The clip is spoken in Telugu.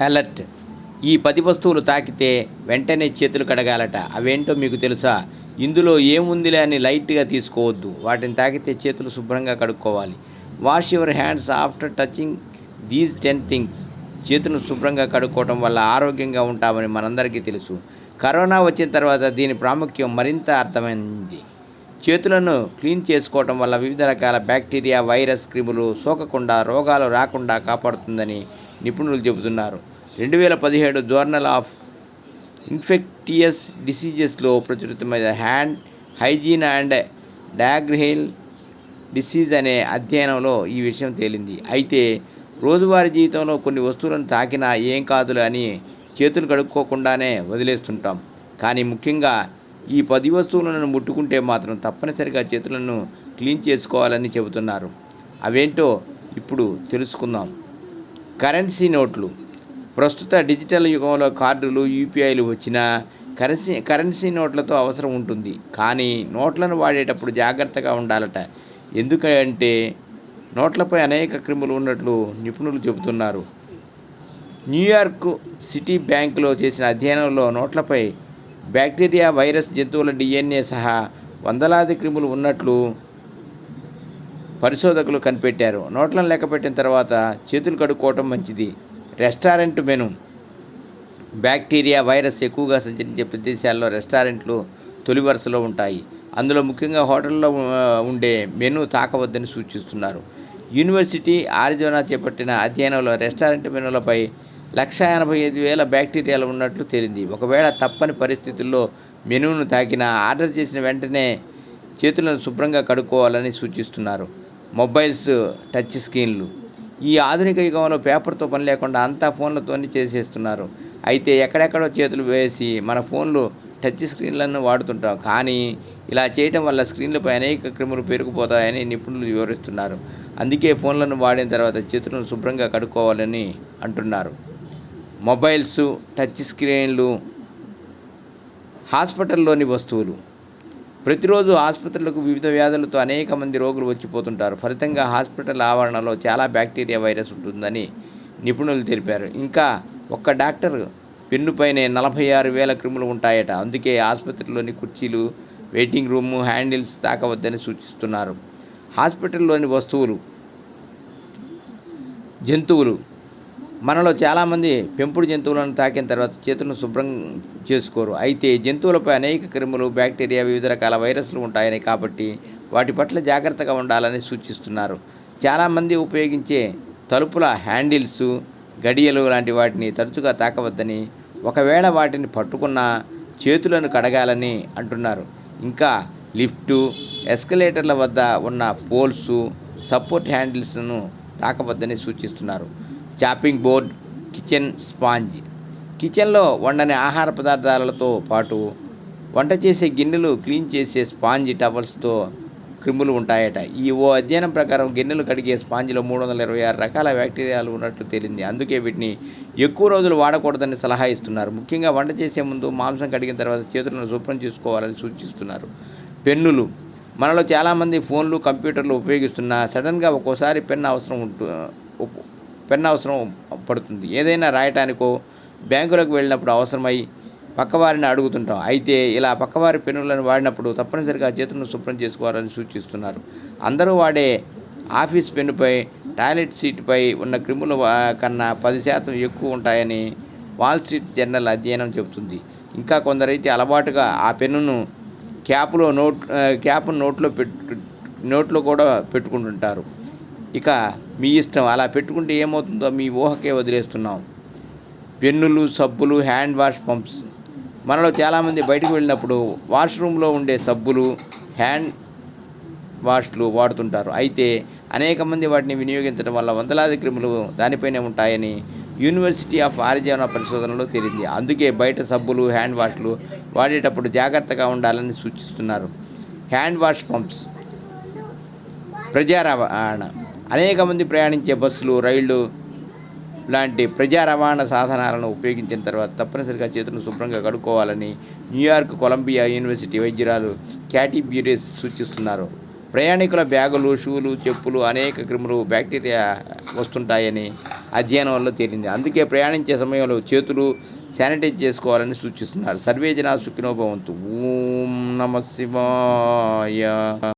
అలర్ట్. ఈ పది వస్తువులు తాకితే వెంటనే చేతులు కడగాలట. అవేంటో మీకు తెలుసా? ఇందులో ఏముందిలే అని లైట్గా తీసుకోవద్దు. వాటిని తాకితే చేతులు శుభ్రంగా కడుక్కోవాలి. Wash your hands after touching these ten things చేతులను శుభ్రంగా కడుక్కోవడం వల్ల ఆరోగ్యంగా ఉంటామని మనందరికీ తెలుసు. కరోనా వచ్చిన తర్వాత దీని ప్రాముఖ్యం మరింత అర్థమైంది. చేతులను క్లీన్ చేసుకోవటం వల్ల వివిధ రకాల బ్యాక్టీరియా వైరస్ క్రిములు సోకకుండా రోగాలు రాకుండా కాపాడుతుందని నిపుణులు చెబుతున్నారు. రెండు వేల పదిహేడు జోర్నల్ ఆఫ్ ఇన్ఫెక్టియస్ డిసీజెస్లో ప్రచురితమైన హ్యాండ్ హైజీన్ అండ్ డయాగ్రిహేల్ డిసీజ్ అనే అధ్యయనంలో ఈ విషయం తేలింది. అయితే రోజువారీ జీవితంలో కొన్ని వస్తువులను తాకినా ఏం కాదులు అని చేతులు కడుక్కోకుండానే వదిలేస్తుంటాం. కానీ ముఖ్యంగా ఈ పది వస్తువులను ముట్టుకుంటే మాత్రం తప్పనిసరిగా చేతులను క్లీన్ చేసుకోవాలని చెబుతున్నారు. అవేంటో ఇప్పుడు తెలుసుకుందాం. కరెన్సీ నోట్లు. ప్రస్తుత డిజిటల్ యుగంలో కార్డులు యూపీఐలు వచ్చినా కరెన్సీ కరెన్సీ నోట్లతో అవసరం ఉంటుంది. కానీ నోట్లను వాడేటప్పుడు జాగ్రత్తగా ఉండాలట. ఎందుకంటే నోట్లపై అనేక క్రిములు ఉన్నట్లు నిపుణులు చెబుతున్నారు. న్యూయార్క్ సిటీ బ్యాంకులో చేసిన అధ్యయనంలో నోట్లపై బ్యాక్టీరియా వైరస్ జంతువుల డిఎన్ఏ సహా వందలాది క్రిములు ఉన్నట్లు పరిశోధకులు కనిపెట్టారు. నోట్లను లెక్కపెట్టిన తర్వాత చేతులు కడుక్కోవటం మంచిది. Restaurant menu. బ్యాక్టీరియా వైరస్ ఎక్కువగా సంచరించే ప్రదేశాల్లో రెస్టారెంట్లు తొలి వరుసలో ఉంటాయి. అందులో ముఖ్యంగా హోటల్లో ఉండే మెను తాకవద్దని సూచిస్తున్నారు. యూనివర్సిటీ ఆరిజోనా చేపట్టిన అధ్యయనంలో రెస్టారెంట్ మెనులపై లక్ష ఎనభై ఐదు వేల బ్యాక్టీరియాలు ఉన్నట్లు తేలింది. ఒకవేళ తప్పని పరిస్థితుల్లో మెనూను తాకిన ఆర్డర్ చేసిన వెంటనే చేతులను శుభ్రంగా కడుక్కోవాలని సూచిస్తున్నారు. మొబైల్స్ టచ్ స్క్రీన్లు. ఈ ఆధునిక యుగంలో పేపర్తో పని లేకుండా అంతా ఫోన్లతోనే చేసేస్తున్నారు. అయితే ఎక్కడెక్కడో చేతులు వేసి మన ఫోన్లు టచ్ స్క్రీన్లను వాడుతుంటాం. కానీ ఇలా చేయటం వల్ల స్క్రీన్లపై అనేక క్రిములు పెరిగిపోతాయని నిపుణులు వివరిస్తున్నారు. అందుకే ఫోన్లను వాడిన తర్వాత చేతులను శుభ్రంగా కడుక్కోవాలని అంటున్నారు. మొబైల్స్ టచ్ స్క్రీన్లు హాస్పిటల్లోని వస్తువులు. ప్రతిరోజు ఆసుపత్రులకు వివిధ వ్యాధులతో అనేక మంది రోగులు వచ్చిపోతుంటారు. ఫలితంగా హాస్పిటల్ ఆవరణలో చాలా బ్యాక్టీరియా వైరస్ ఉంటుందని నిపుణులు తెలిపారు. ఇంకా ఒక్క డాక్టర్ పెన్నుపైనే నలభై ఆరు వేల క్రిములు ఉంటాయట. అందుకే ఆసుపత్రిలోని కుర్చీలు వెయిటింగ్ రూము హ్యాండిల్స్ తాకవద్దని సూచిస్తున్నారు. హాస్పిటల్లోని వస్తువులు జంతువులు మనలో చాలామంది పెంపుడు జంతువులను తాకిన తర్వాత చేతులను శుభ్రం చేసుకోరు. అయితే జంతువులపై అనేక క్రిములు బ్యాక్టీరియా వివిధ రకాల వైరస్లు ఉంటాయని కాబట్టి వాటి పట్ల జాగ్రత్తగా ఉండాలని సూచిస్తున్నారు. చాలామంది ఉపయోగించే తలుపుల హ్యాండిల్స్ గడియలు లాంటి వాటిని తరచుగా తాకవద్దని ఒకవేళ వాటిని పట్టుకున్న చేతులను కడగాలని అంటున్నారు. ఇంకా లిఫ్టు ఎస్కలేటర్ల వద్ద ఉన్న పోల్స్ సపోర్ట్ హ్యాండిల్స్ను తాకవద్దని సూచిస్తున్నారు. Chopping board kitchen sponge. కిచెన్లో వండని ఆహార పదార్థాలతో పాటు వంట చేసే గిన్నెలు క్లీన్ చేసే స్పాంజ్ టవల్స్తో క్రిములు ఉంటాయట. ఈ ఓ అధ్యయనం ప్రకారం గిన్నెలు కడిగే స్పాంజ్లో మూడు వందల ఇరవై ఆరు రకాల బ్యాక్టీరియాలు ఉన్నట్లు తేలింది. అందుకే వీటిని ఎక్కువ రోజులు వాడకూడదని సలహా ఇస్తున్నారు. ముఖ్యంగా వంట చేసే ముందు మాంసం కడిగిన తర్వాత చేతులను శుభ్రం చేసుకోవాలని సూచిస్తున్నారు. పెన్నులు. మనలో చాలామంది ఫోన్లు కంప్యూటర్లు ఉపయోగిస్తున్నా సడన్గా ఒక్కోసారి పెన్ అవసరం ఉంటు పెన్ అవసరం పడుతుంది. ఏదైనా రాయటానికో బ్యాంకులకు వెళ్ళినప్పుడు అవసరమై పక్కవారిని అడుగుతుంటాం. అయితే ఇలా పక్కవారి పెన్నులను వాడినప్పుడు తప్పనిసరిగా చేతులను శుభ్రం చేసుకోవాలని సూచిస్తున్నారు. అందరూ వాడే ఆఫీస్ పెన్నుపై టాయిలెట్ సీటుపై ఉన్న క్రిముల కన్నా పది శాతం ఎక్కువ ఉంటాయని వాల్ స్ట్రీట్ జర్నల్ అధ్యయనం చెబుతుంది. ఇంకా కొందరైతే అలవాటుగా ఆ పెన్నును క్యాప్లో నోట్ క్యాప్ నోట్లో పెట్టు నోట్లో కూడా పెట్టుకుంటుంటారు. ఇక మీ ఇష్టం అలా పెట్టుకుంటే ఏమవుతుందో మీ ఊహకే వదిలేస్తున్నాం. పెన్నులు సబ్బులు హ్యాండ్ వాష్ పంప్స్. మనలో చాలామంది బయటకు వెళ్ళినప్పుడు వాష్రూమ్లో ఉండే సబ్బులు హ్యాండ్ వాష్లు వాడుతుంటారు. అయితే అనేక మంది వాటిని వినియోగించడం వల్ల వందలాది క్రిములు దానిపైనే ఉంటాయని యూనివర్సిటీ ఆఫ్ ఆరిజోనా పరిశోధనలో తేలింది. అందుకే బయట సబ్బులు హ్యాండ్ వాష్లు వాడేటప్పుడు జాగ్రత్తగా ఉండాలని సూచిస్తున్నారు. Hand wash pumps. ప్రజా రవాణా అనేక మంది ప్రయాణించే బస్సులు రైళ్ళు లాంటి ప్రజా రవాణా సాధనాలను ఉపయోగించిన తర్వాత తప్పనిసరిగా చేతులను శుభ్రంగా కడుక్కోవాలని న్యూయార్క్ కొలంబియా యూనివర్సిటీ వైద్యురాలు క్యాటీ బ్యూరేస్ సూచిస్తున్నారు. ప్రయాణికుల బ్యాగులు షూలు చెప్పులు అనేక క్రిములు బ్యాక్టీరియా వస్తుంటాయని అధ్యయనం వల్ల తేలింది. అందుకే ప్రయాణించే సమయంలో చేతులు శానిటైజ్ చేసుకోవాలని సూచిస్తున్నారు. సర్వేజన సుఖినోభవంతు. ఓం నమ శివాయ.